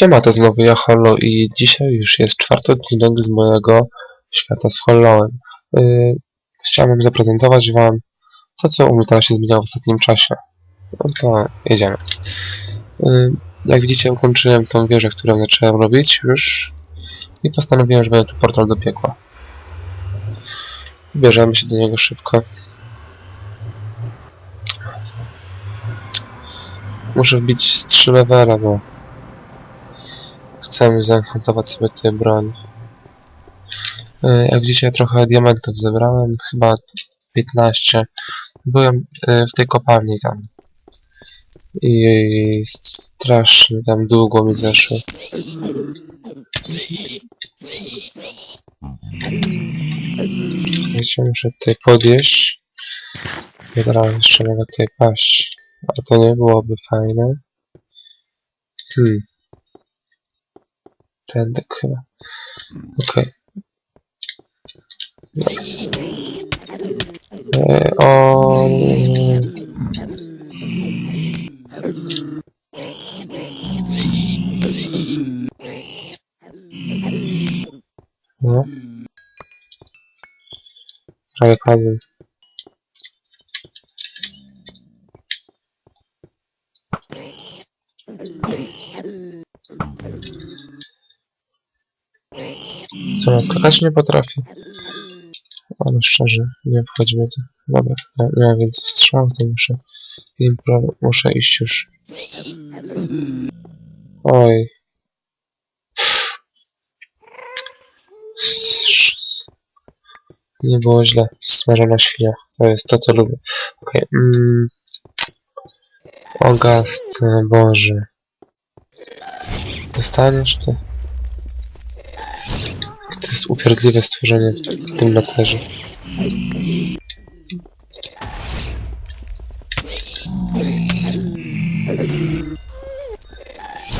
Siema, to znowu ja, Hollow i dzisiaj już jest czwarty odcinek z mojego świata z Hollowem. Yy, chciałbym zaprezentować wam to, co u mnie teraz się zmieniało w ostatnim czasie. No to jedziemy. Yy, jak widzicie, ukończyłem tą wieżę, którą zacząłem robić już i postanowiłem, że będzie tu portal do piekła. Bierzemy się do niego szybko. Muszę wbić z 3 levela, bo chcemy zaenhantować sobie tę broń. E, Jak widzicie, trochę diamentów zebrałem, chyba 15. Byłem e, w tej kopalni tam. I strasznie tam długo mi zeszło. Wiecie, muszę tutaj podjeść. I teraz jeszcze mogę tutaj paść. A to nie byłoby fajne. Hmm. Tędy chyba. Okej. E, o... No. Co na skakać nie potrafi. Ale szczerze, nie wchodzi mnie to. Dobra, ja mam więcej to muszę muszę iść już. Oj. Nie było źle. Smażona świnia. To jest to, co lubię. Okej. Mm. Ogast, Boże. Dostaniesz to? Jest upierdliwe stworzenie w tym meterze.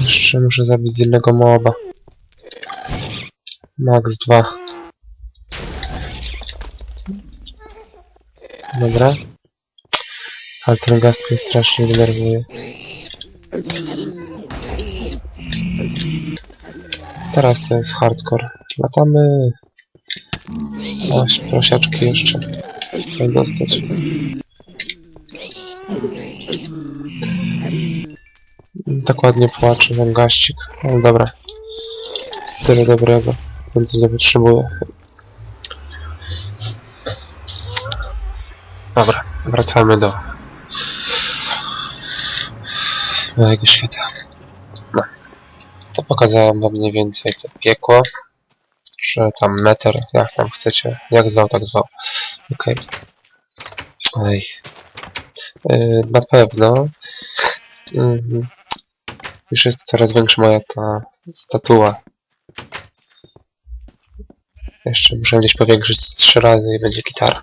Jeszcze muszę zabić z innego moba. Max 2. Dobra. Ale ten gast mnie strasznie denerwuje. Teraz to jest hardcore. Latamy. Właśnie prosiaczki jeszcze. Chcę dostać. Tak ładnie płacze ten gaścik. Ale dobra. Tyle dobrego. Więcej nie potrzebuję. Dobra, wracamy do mojego świata. No. To pokazałem wam mniej więcej to piekło. Czy tam meter, jak tam chcecie. Jak zwał, tak zwał. Okej. Ej. Yy, na pewno. Mhm. Już jest coraz większa moja ta statua. Jeszcze muszę gdzieś powiększyć trzy razy i będzie gitara.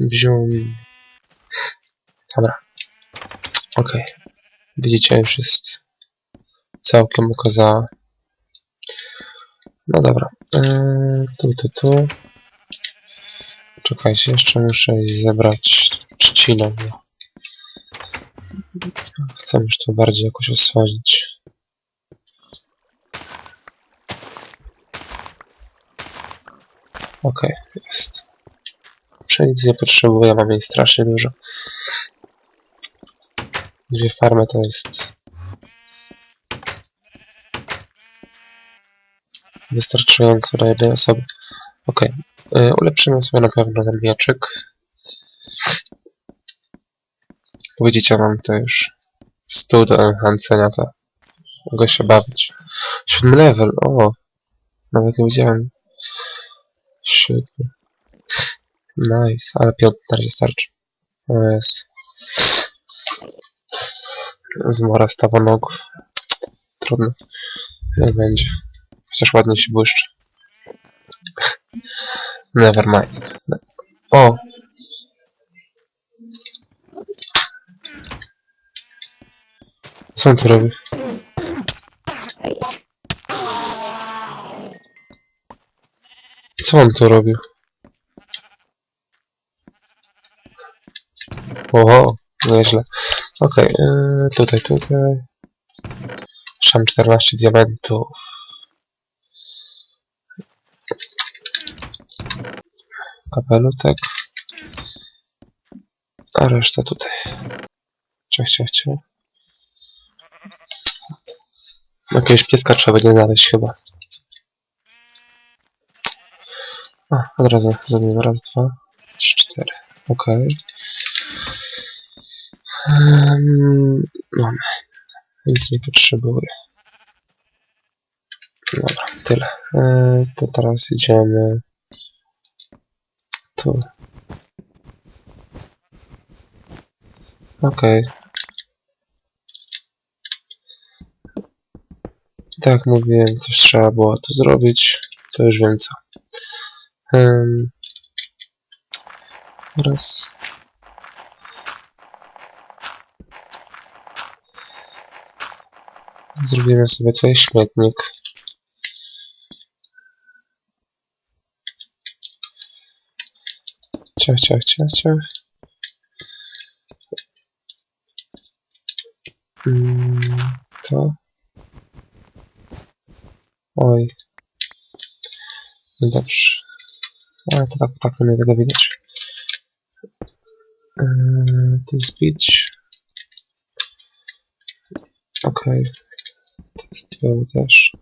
Wziąłem... Dobra. Okej. Widzicie, już jest całkiem okazała. No dobra. Eee, tu, tu, tu. Czekajcie, jeszcze muszę zebrać trzcinę. Chcę już to bardziej jakoś osłodzić. Okej, jest. Pszenicy nie potrzebuję, mam jej strasznie dużo. Dwie farmy to jest... Wystarczająco dla jednej osoby. Okej. Okay. Ulepszymy sobie na pewno ten mieczyk. Widzicie, mam to już stół do enhancenia, to mogę się bawić. Siódmy level, o! Nawet nie widziałem. Siódmy. Nice, ale piąty na razie starczy. O jest. Zmora stawonogów. Trudno. Nie będzie. Chociaż ładnie się błyszczy. Never mind. O! Co on tu robi? Co on tu robił? Oho, nieźle. Okej, yy, tutaj, tutaj. Szam 14 diamentów. Kapelutek. A reszta tutaj. Ciach, ciach, ciach. Jakiegoś pieska trzeba będzie znaleźć chyba. A, od razu zrobimy raz, dwa, trzy, cztery. Okej. Um, mamy. Nic nie potrzebuję. Dobra, tyle. E, to teraz idziemy tu. Okej. Tak jak mówiłem, coś trzeba było tu zrobić. To już wiem co. Um, raz. Zrobimy sobie tutaj śmietnik. Ciach, ciach, ciach, ciach. Mm, to. Oj. No dobrze. Ale to tak, tak nie tego widać. Yy, tym speech. Okej. To jest też.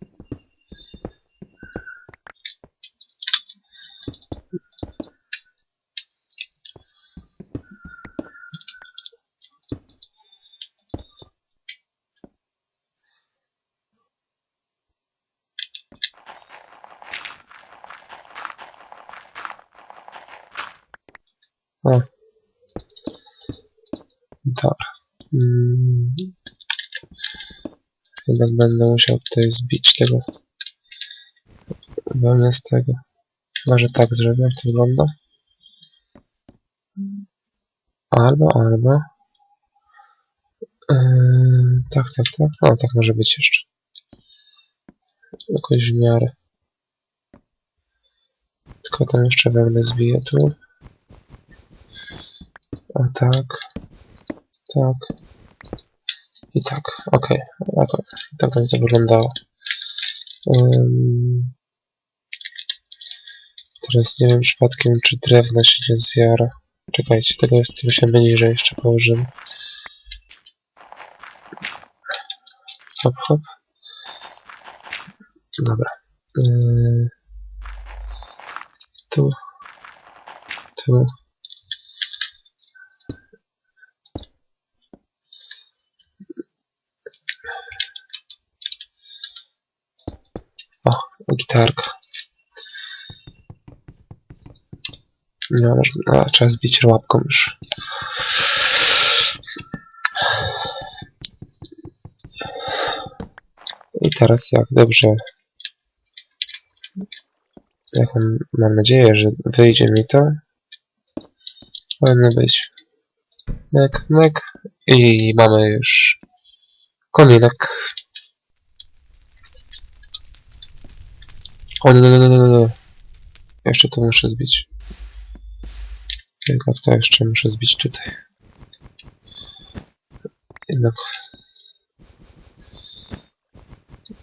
Jednak będę musiał tutaj zbić tego wełnę z tego. Może tak zrobię, jak to wygląda. Albo, albo. Yy, tak, tak, tak. O, tak może być jeszcze. Jakoś w miarę. Tylko tam jeszcze wełnę zbiję tu. O tak. Tak. I tak. Okay. Tak będzie to wyglądało. Ym... Teraz nie wiem przypadkiem, czy drewno się nie zjara. Czekajcie, tego jest się niżej jeszcze położymy. Hop, hop. Dobra. Yy... Tu. Tu. Gitarka. No, a, trzeba zbić łapką już. I teraz jak dobrze. Jak mam, nadzieję, że wyjdzie mi to? Powinno być. Mek, mek i mamy już kominek O, no, no, no, no, no. Jeszcze to muszę zbić. Jednak to jeszcze muszę zbić tutaj. Jednak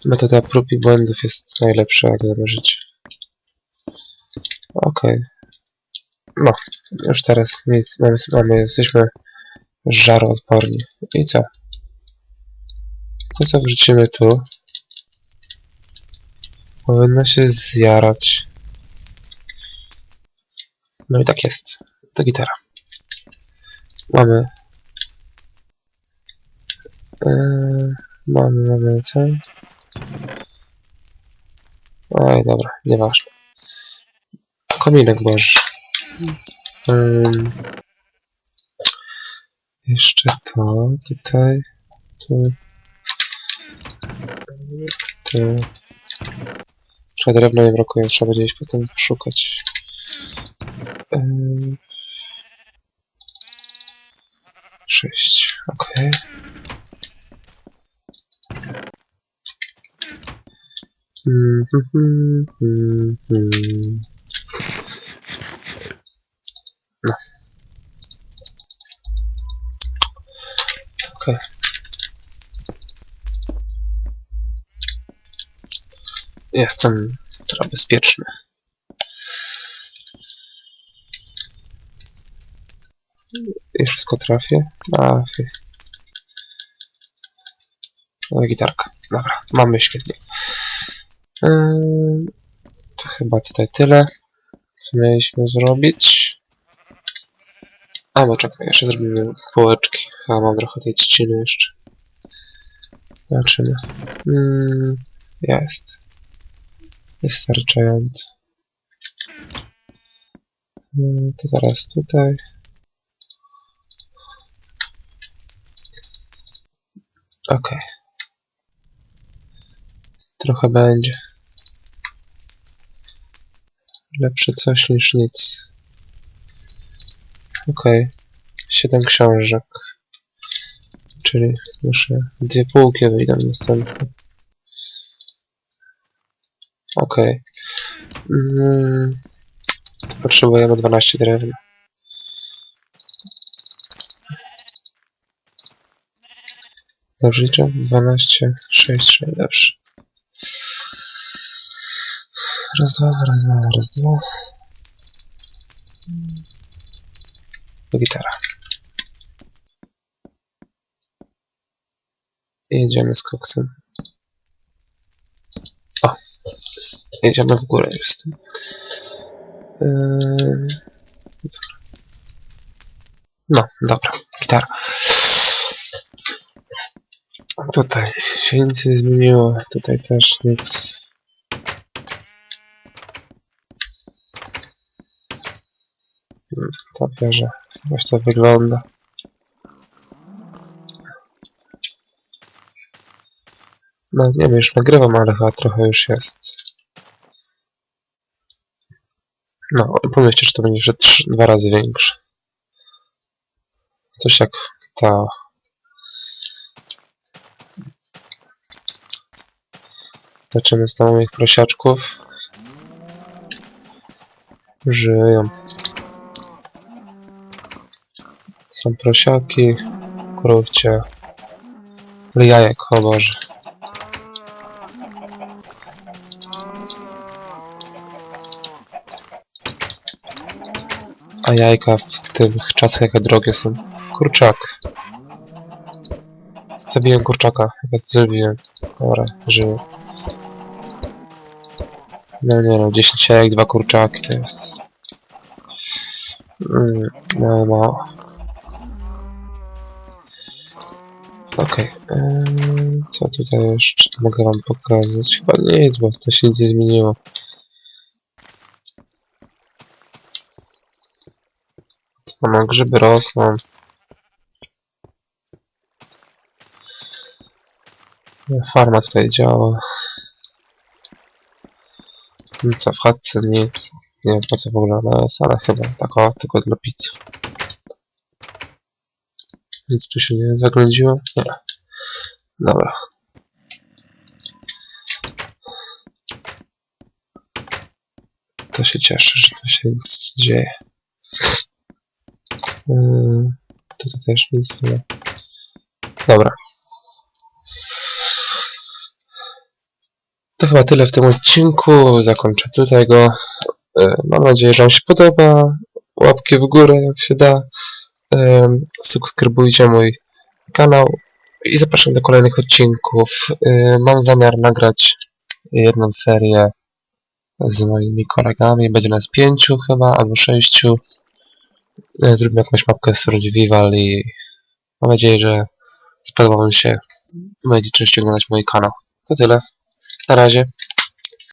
metoda prób i błędów jest najlepsza, jak założyć. Okej. Okay. No, już teraz nic. Mamy, mamy jesteśmy żaroodporni. I co? To co wrzucimy tu? Powinno się zjarać. No i tak jest. To gitara. Mamy... Yy, mamy, mamy co? Oj, dobra, nieważne. Kominek boży. Yy, jeszcze to, tutaj, tu, tu. Trzeba drewna nie brakuje, trzeba będzie iść potem szukać. Yy... Sześć, okej. Okay. Mm -hmm, mm -hmm. Jestem teraz bezpieczny. I wszystko trafię? Trafię. No, gitarka. Dobra, mamy świetnie. Yy, to chyba tutaj tyle, co mieliśmy zrobić. A, no czekaj, jeszcze zrobimy półeczki. A, mam trochę tej trzciny jeszcze. Zobaczymy. Mm, jest. Wystarczająco. Mm, to teraz tutaj. Okej. Trochę będzie. Lepsze coś niż nic. Okej. Siedem książek. Czyli muszę dwie półki wyjdą następne. Okej. Mm, to potrzebujemy 12 drewna. Dobrze liczę? 12, 6, 6, dobrze. Raz, dwa, raz, dwa, raz, dwa. Gitara. I jedziemy z koksem. O! Jedziemy w górę już z tym. Yy... No, dobra, gitara. Tutaj się nic nie zmieniło, tutaj też nic. Hmm, Ta wieża, jakoś to wygląda. No nie wiem, już nagrywam, ale chyba trochę już jest. No, pomyślcie, że to będzie że trzy, dwa razy większe. Coś jak ta Zaczynamy z moich prosiaczków. Żyją. Są prosiaki, krówcie. Ale jajek, o Boże. A jajka w tych czasach jakie drogie są. Kurczak. Zabiłem kurczaka. To zrobiłem. Dobra, żyję. No nie no, 10 jajek, dwa kurczaki to jest. Mm, mało, mało. Okej, em, co tutaj jeszcze mogę wam pokazać? Chyba nic, bo to się nic nie zmieniło. Co, no grzyby rosną. Farma tutaj działa. No Co w chatce nic. Nie wiem po co w ogóle ona jest, ale chyba tak o, tylko dla pizzy. Nic tu się nie zaględziło? Nie. Dobra. To się cieszę, że to się nic dzieje. Yy, to tu też nic nie. Dobra. To chyba tyle w tym odcinku. Zakończę tutaj go. E, Mam nadzieję, że Wam się podoba. Łapki w górę, jak się da. E, Subskrybujcie mój kanał i zapraszam do kolejnych odcinków. E, Mam zamiar nagrać jedną serię z moimi kolegami. Będzie nas pięciu chyba, albo sześciu. E, Zrobimy jakąś mapkę Survival i mam nadzieję, że spodoba Wam się. Będziecie częściej oglądać mój kanał. To tyle. Na razie.